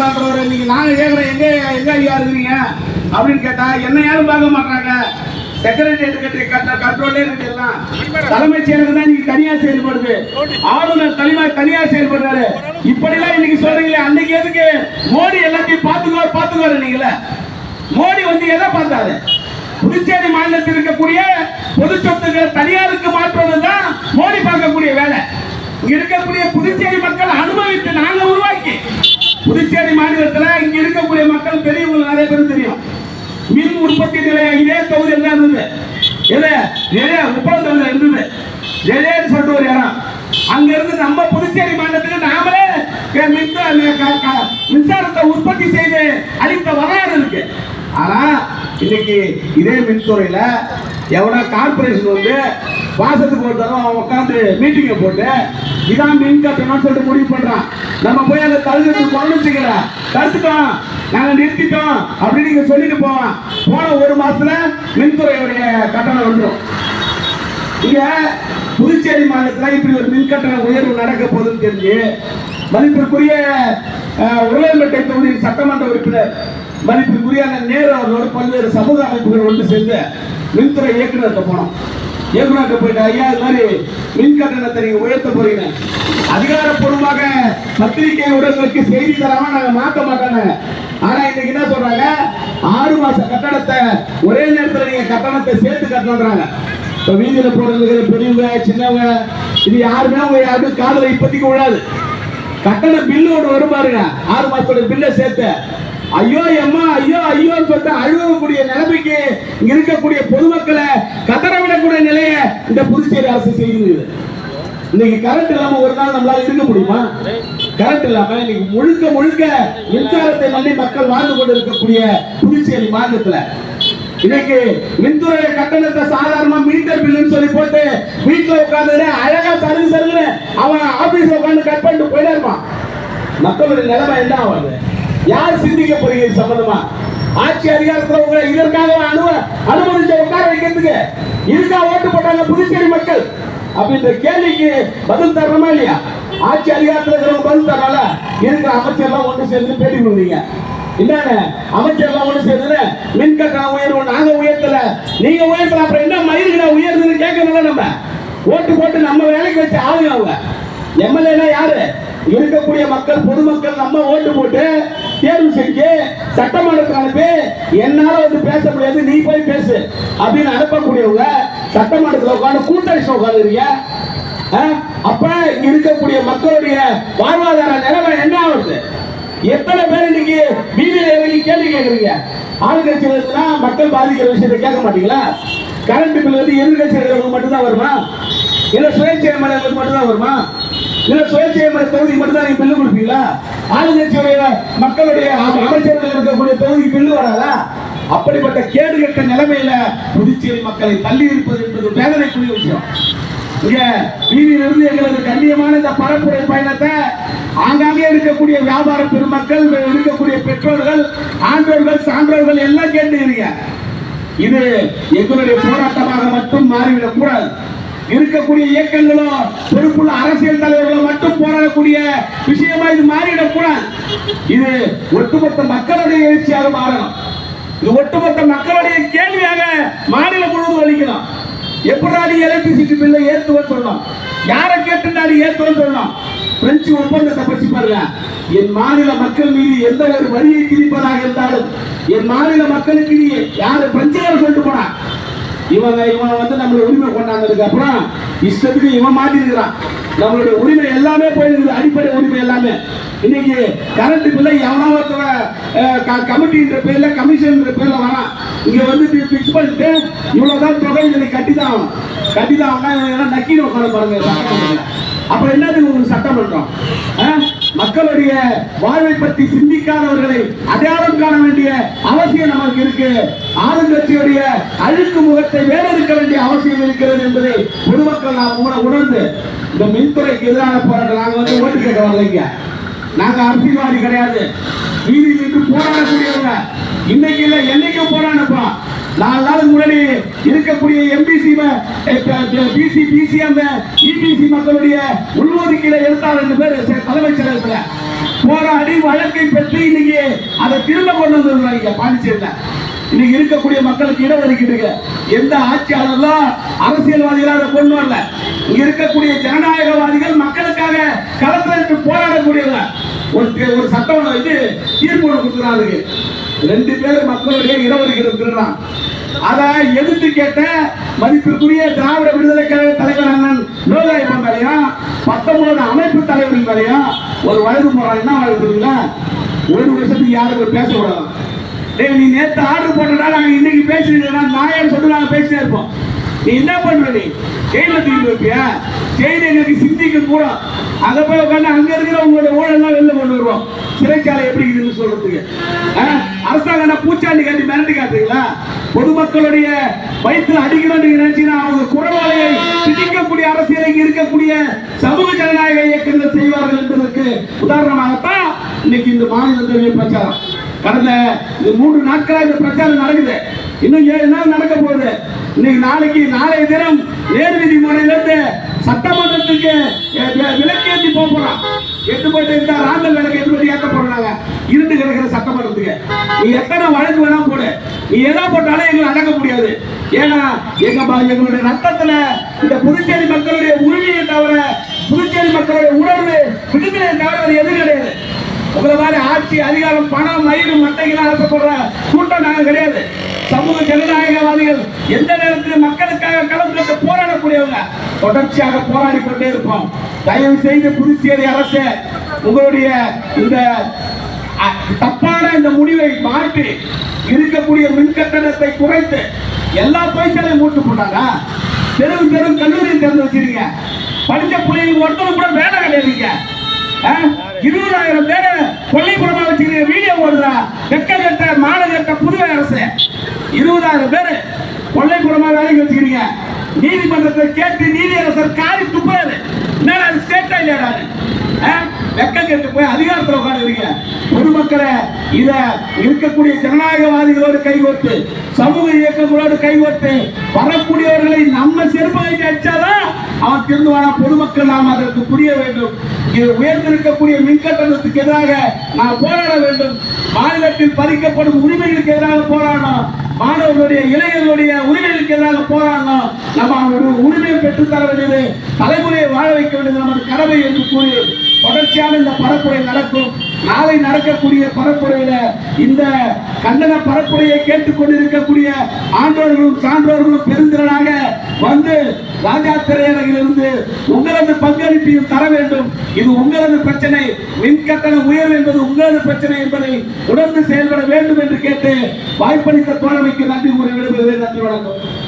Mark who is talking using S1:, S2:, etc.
S1: போராடுறவர் இன்னைக்கு நாங்க கேக்குறோம் எங்க எங்க ஐயா இருக்கிறீங்க? அப்படின்னு கேட்டா என்ன யாரும் பார்க்க மாட்டாங்க செக்ரட்டரியேட் கட்டி கட்ட கண்ட்ரோலே இருக்கு எல்லாம். தலைமைச் செயலகம் தான் இன்னைக்கு தனியா செயல்படுது. ஆளுநர் தலைமை தனியா செயல்படுறாரு. இப்படிலாம் இன்னைக்கு சொல்றீங்களே அன்னைக்கு எதுக்கு? மோடி எல்லாத்தையும் பாத்துக்கோ பாத்துக்கோ நீங்களே. மோடி வந்து எதை பார்த்தாரு? புதுச்சேரி மாநிலத்தில் இருக்கக்கூடிய பொது சொத்துக்களை தனியாருக்கு மாற்றுவது தான் மோடி பார்க்கக்கூடிய வேலை. இருக்கக்கூடிய புதுச்சேரி மக்கள் அனுபவித்து நாங்க உருவாக்கி புதுச்சேரி மாநிலத்துல இங்க இருக்கக்கூடிய மக்கள் பெரியவங்க தெரியும். மின் உற்பத்தி நிலையம் இதே தொகுதி எல்லாம் இருந்தது. எது? நிறைய முப்பது இருந்தது. ஜெயன்னு சொல்லிட்டு ஒரு இடம். அங்க இருந்து நம்ம புதுச்சேரி மாநிலத்துக்கு நாமளே க- க- மின்சாரத்தை உற்பத்தி செய்து அளித்த வரலாறு இருக்கு. ஆனா இன்னைக்கு இதே மின்துறையில எவனோ கார்பரேஷன் வந்து வாசத்துக்கு ஒரு தடவை அவன் உட்காந்து மீட்டிங்கை போட்டு இதான் மின் கட்டணம்னு சொல்லிட்டு முடிவு பண்றான். நம்ம போய் அந்த தடுக்கிறதுக்கு குறைஞ்சிக்கிற கருத்துட்டோம் தடுத்துட்டோம். நாங்க நிறுத்திட்டோம். அப்படின்னு நீங்க சொல்லிட்டு போவோம் போன ஒரு மாசத்துல மின்துறையுடைய கட்டணம் வந்துடும். இங்க புதுச்சேரி மாநிலத்தில் இப்படி ஒரு மின்கட்டண உயர்வு நடக்க போகுதுன்னு தெரிஞ்சு மதிப்பிற்குரிய அஹ், தொகுதியின் சட்டமன்ற உறுப்பினர் மதிப்பிற்குரிய அண்ணன் நேரு அவர்களோடு பல்வேறு சமூக அமைப்புகள் ஒன்று சேர்ந்து மின்துறை இயக்குநருக்கு போனோம். இயக்குநர்கிட்ட போயிட்டு ஐயா இது மாதிரி மின் கட்டணத்தை நீங்க உயர்த்த போறீங்க. அதிகாரப்பூர்வமாக பத்திரிகை உடல்களுக்கு செய்தி தராம நாங்க மாத்த மாட்டாங்க ஆனா இன்னைக்கு என்ன சொல்றாங்க? ஆறு மாச கட்டணத்தை ஒரே நேரத்துல நீங்க கட்டணத்தை சேர்த்து கட்டணுன்றாங்க இப்ப வீதியில போறதுக்கு பெரியவங்க சின்னவங்க இது யாருமே உங்க யாருக்கும் காதல இப்போதைக்கு விழாது. கட்டண பில்லு ஒன்று வரும் பாருங்க. ஆறு மாசத்தோட பில்லை சேர்த்து. ஐயோ அம்மா ஐயோ ஐயோ சொல்லிட்டு அழுகக்கூடிய நிலைமைக்கு இருக்கக்கூடிய பொதுமக்களை கதற விடக்கூடிய நிலையை இந்த புதுச்சேரி அரசு செய்யுது இன்னைக்கு கரண்ட் இல்லாம ஒரு நாள் நம்மளால இருக்க முடியுமா? கரண்ட் இல்லாம இன்னைக்கு முழுக்க முழுக்க மின்சாரத்தை நம்பி மக்கள் வாழ்ந்து கொண்டு இருக்கக்கூடிய புதுச்சேரி மாநிலத்துல இன்னைக்கு மின்துறை கட்டணத்தை சாதாரணமா மீட்டர் பில்லுன்னு சொல்லி போட்டு வீட்டுல உட்கார்ந்து அழகா சருகு சருகுன்னு அவன் ஆபீஸ்ல உட்காந்து கட் பண்ணிட்டு போயிட்டே இருப்பான். மக்களுடைய நிலைமை என்ன ஆகுது? யார் சிந்திக்க போறீங்க சம்பந்தமா? ஆட்சி அதிகாரத்தில் உங்களை இதற்காக அனும அனுமதிச்ச உட்கார வைக்கிறதுக்கு இதுக்காக ஓட்டு போட்டாங்க புதுச்சேரி மக்கள். அப்படின்ற கேள்விக்கு பதில் தரணுமா இல்லையா? ஆட்சி அதிகாரத்தில் இருக்கிறவங்க பதில் தரல இருக்கிற அமைச்சர்லாம் ஒன்று சேர்ந்து பேட்டி கொடுத்தீங்க என்னன்னு அமைச்சர்லாம் ஒன்று சேர்ந்து மின் கட்டணம் உயர்வு நாங்க உயர்த்தல. நீங்க உயர்த்தல அப்புறம் என்ன மயிலுக்கு நான் உயர்ந்ததுன்னு கேட்கணும்ல நம்ம? ஓட்டு போட்டு நம்ம வேலைக்கு வச்சு ஆளுங்க அவங்க. எம்எல்ஏனா யாரு? இருக்கக்கூடிய மக்கள் பொதுமக்கள் நம்ம ஓட்டு போட்டு தேர்வு செஞ்சு சட்டமன்றத்துக்கு அனுப்பி என்னால வந்து பேச முடியாது நீ போய் பேசு அப்படின்னு அனுப்பக்கூடியவங்க சட்டமன்றத்தில் உட்காந்து கூட்டணிச்சு உட்காந்துருக்கீங்க அப்ப இருக்கக்கூடிய மக்களுடைய வாழ்வாதார நிலைமை என்ன ஆகுது? எத்தனை பேர் இன்னைக்கு வீதியில இறங்கி கேள்வி கேட்கறீங்க? ஆளுங்கட்சியில் இருந்தா மக்கள் பாதிக்கிற விஷயத்தை கேட்க மாட்டீங்களா? கரண்ட் பில் வந்து எதிர்கட்சியில் இருக்கிறவங்க மட்டும்தான் வருமா? இல்ல சுயேட்சை எம்எல்ஏங்களுக்கு மட்டும்தான் வருமா? இல்ல சுயேட்சை தொகுதி தொகுதிக்கு மட்டும்தான் நீங்க பில்லு கொடுப்பீங்களா? ஆளுங்கட்சியுடைய மக்களுடைய அம- அமைச்சர்கள் இருக்கக்கூடிய தொகுதி பில்லு வராதா? அப்படிப்பட்ட கேடுகட்ட நிலைமையில புதுச்சேரி மக்களை தள்ளி இருப்பது என்பது வேதனைக்குரிய விஷயம். இங்க வீதியிலிருந்து எங்களது கண்ணியமான இந்த பரப்புரை பயணத்தை ஆங்காங்கே இருக்கக்கூடிய வியாபார பெருமக்கள் இருக்கக்கூடிய பெற்றோர்கள் ஆண்டோர்கள் சான்றோர்கள் எல்லாம் கேட்டுக்கிறீங்க. இது எங்களுடைய போராட்டமாக மட்டும் மாறிவிடக் கூடாது. இருக்கக்கூடிய இயக்கங்களும் பொறுப்புள்ள அரசியல் தலைவர்களும் மட்டும் போராடக்கூடிய விஷயமா இது மாறிடக்கூடாது. இது ஒட்டுமொத்த மக்களுடைய எழுச்சியாக மாறணும். இது ஒட்டுமொத்த மக்களுடைய கேள்வியாக மாநிலம் முழுவதும் அளிக்கணும் எப்படா நீ எலக்ட்ரிசிட்டி பில்லை ஏத்துவன்னு சொல்லலாம் யாரை கேட்டு நீ ஏத்துவன்னு சொல்லணும்? பிரெஞ்சு ஒப்பந்தத்தை பற்றி பாருங்க. என் மாநில மக்கள் மீது எந்த ஒரு வரியை திணிப்பதாக இருந்தாலும் என் மாநில மக்களுக்கு நீ யாரு பிரெஞ்சுக்கார சொல்லிட்டு போனா? இவங்க இவன் வந்து நம்மளோட உரிமை கொண்டாந்ததுக்கு அப்புறம் இஷ்டத்துக்கு இவன் மாட்டிருக்கிறான் நம்மளுடைய உரிமை எல்லாமே போயிருக்குது அடிப்படை உரிமை எல்லாமே. இன்னைக்கு கரண்ட் பில்ல எவனோ ஒருத்தவன் கமிட்டின்ற பேர்ல கமிஷன்ன்ற பேர்ல வரான். இங்க வந்து பிக்ஸ் பண்ணிட்டு இவ்வளவுதான் தொகை இதில் கட்டி தான் ஆகணும் கட்டி தான் ஆகணும் நக்கி உட்கார பாருங்க சட்டமன்றத்துல. அப்புறம் என்னது உங்களுக்கு சட்டம் பண்றோம்? மக்களுடைய வாழ்வை பற்றி சிந்திக்காதவர்களை அடையாளம் காண வேண்டிய அவசியம் நமக்கு இருக்கு. ஆளுங்கட்சியுடைய அழுக்கு முகத்தை வேறெடுக்க வேண்டிய அவசியம் இருக்கிறது என்பதை பொதுமக்கள் நாம் உணர்ந்து இந்த மின்துறைக்கு எதிரான போராட்டம் நாங்க வந்து ஓட்டு கேட்க வரலைங்க. நாங்க அரசியல்வாதி கிடையாது. வீதியில் நின்று போராடக்கூடியவங்க. இன்னைக்கு இல்ல என்னைக்கும் போராடப்பா நாலு நாளுக்கு முன்னாடி இருக்கக்கூடிய எம்பிசி பிசி பிசிஎம் இபிசி மக்களுடைய உள்ஒதுக்கீடு எடுத்தார் ரெண்டு பேர் தலைமைச் செயலகத்துல. போராடி வழக்கை பெற்று இன்னைக்கு அதை திரும்ப கொண்டு வந்துருக்காங்க பாண்டிச்சேரியில். இன்னைக்கு இருக்கக்கூடிய மக்களுக்கு இடஒதுக்கீடு எந்த ஆட்சியாளர்களும் அரசியல்வாதிகளாக அதை கொண்டு வரல. இங்க இருக்கக்கூடிய ஜனநாயகவாதிகள் மக்களுக்காக களத்தில் போராடக்கூடியவங்க. ஒரு ஒரு சட்டம் இது தீர்ப்பு ஒன்று கொடுக்குறாங்க ரெண்டு பேர் மக்களுடைய இடஒதுக்கீடு திருடுறான் அதை எதிர்த்து கேட்ட மதிப்பிற்குரிய திராவிட விடுதலை கழக தலைவர் அண்ணன் லோகாயப்பன் மேலையும் பத்தொன்பது அமைப்பு தலைவரின் மேலையும் ஒரு வயது போறாங்க என்ன வழக்கு ஒரு வருஷத்துக்கு யாரும் பேசக்கூடாது. டேய் நீ நேற்று ஆர்டர் போட்டடா நாங்கள் இன்னைக்கு பேசிருக்கா நாயர் சொல்லி நாங்கள் பேசிட்டே இருப்போம். நீ என்ன பண்ற நீ? ஜெயில தூக்கிட்டு வைப்பியா ஜெயில எங்களுக்கு சிந்திக்க கூட. அதை போய் உட்காந்து அங்க இருக்கிற உங்களோட ஊழல்லாம் வெளில கொண்டு வருவோம். சிறைச்சாலை எப்படி இருக்குதுன்னு சொல்றதுக்கு. ஆ? அரசாங்கம் பூச்சாண்டி காட்டி மிரண்டு காட்டுறீங்களா? பொதுமக்களுடைய வயிற்றுல அடிக்கணும் நீங்க நினைச்சீங்கன்னா அவங்க குரவாலையை பிடிக்கக்கூடிய அரசியல் இருக்கக்கூடிய சமூக ஜனநாயக இயக்கங்கள் செய்வார்கள் என்பதற்கு உதாரணமாகத்தான் இன்னைக்கு இந்த மாநில பிரச்சாரம். கடந்த இந்த மூன்று நாட்களாக இந்த பிரச்சாரம் நடக்குது. இன்னும் ஏழு நாள் நடக்க போகுது. இன்னைக்கு நாளைக்கு நாளைய தினம் நேர்விதி முறையிலிருந்து சட்டமன்றத்துக்கு விலக்கு ஏற்றி விலக்கேற்றி போக போறோம் எட்டு போட்டு இருந்தா ராந்தல் விளக்கு எட்டு போட்டு ஏற்ற போறாங்க. இருந்து கிடக்கிற சட்டமன்றத்துக்கு. நீ எத்தனை வழக்கு வேணா போடு. நீ எதா போட்டாலும் எங்களை அடக்க முடியாது. ஏன்னா எங்க எங்களுடைய ரத்தத்துல இந்த புதுச்சேரி மக்களுடைய உரிமையை தவிர புதுச்சேரி மக்களுடைய உணர்வு விடுதலை தவிர வேறு எதுவும் கிடையாது. உங்களை மாதிரி ஆட்சி அதிகாரம் பணம் மயிறு மட்டைகள் ஆசைப்படுற கூட்டம் நாங்கள் கிடையாது. சமூக ஜனநாயகவாதிகள் எந்த நேரத்தில் போராடக்கூடியவங்க. தொடர்ச்சியாக போராடி கொண்டே இருப்போம். தயவு செய்து புதுச்சேரி அரசு உங்களுடைய இந்த தப்பான இந்த முடிவை மாற்றி இருக்கக்கூடிய மின் கட்டணத்தை குறைத்து எல்லா தொழிற்சாலையும் மூட்டு போட்டாங்க தெருவு தெரு கல்லூரி திறந்து வச்சிருக்கீங்க. படித்த பிள்ளைங்களுக்கு ஒருத்தரும் கூட வேலை கிடையாதுங்க ஆ? இருபதாயிரம் பேர் கொல்லைப்புறமா வச்சுக்கிற வீடியோ ஓடுறா வெக்க கட்ட மாநகரத்த புதுவை அரசு. இருபதாயிரம் பேர் கொல்லைப்புறமா வேலைக்கு வச்சுக்கிறீங்க. நீதிமன்றத்தை கேட்டு நீதியரசர் காரி துப்புறாரு. என்ன அது ஸ்டேட்டா இல்லையாடாரு வெக்கம் கேட்டு போய் அதிகாரத்தில் உட்காந்துருக்கீங்க பொதுமக்களை இத இருக்கக்கூடிய ஜனநாயகவாதிகளோடு கைகோர்த்து சமூக இயக்கங்களோடு கைகோர்த்து வரக்கூடியவர்களை நம்ம செருப்பு வைத்து அடிச்சாதான் அவன் திருந்துவானா பொதுமக்கள் நாம் அதற்கு புரிய வேண்டும். இது உயர்ந்திருக்கக்கூடிய மின்கட்டணத்துக்கு எதிராக நாம் போராட வேண்டும். மாநிலத்தில் பறிக்கப்படும் உரிமைகளுக்கு எதிராக போராடணும். மாணவர்களுடைய இளைஞர்களுடைய உரிமைகளுக்கு எதிராக போராடணும் நம்ம அவங்களுடைய உரிமையை பெற்றுத்தர வேண்டியது தலைமுறையை வாழ வைக்க வேண்டியது நமது கடமை என்று கூறி தொடர்ச்சியான இந்த பரப்புரை நடக்கும். நாளை நடக்கக்கூடிய பரப்புரையில இந்த கண்டன பரப்புரையை கேட்டுக்கொண்டிருக்கக்கூடிய ஆண்டோர்களும் சான்றோர்களும் பெருந்திறனாக வந்து ராஜா திரையரங்கிலிருந்து உங்களது பங்களிப்பையும் தர வேண்டும். இது உங்களது பிரச்சனை. மின் கட்டண உயர்வு என்பது உங்களது பிரச்சனை என்பதை உணர்ந்து செயல்பட வேண்டும் என்று கேட்டு வாய்ப்பளித்த தோழமைக்கு நன்றி கூறி விடுவது நன்றி வணக்கம்.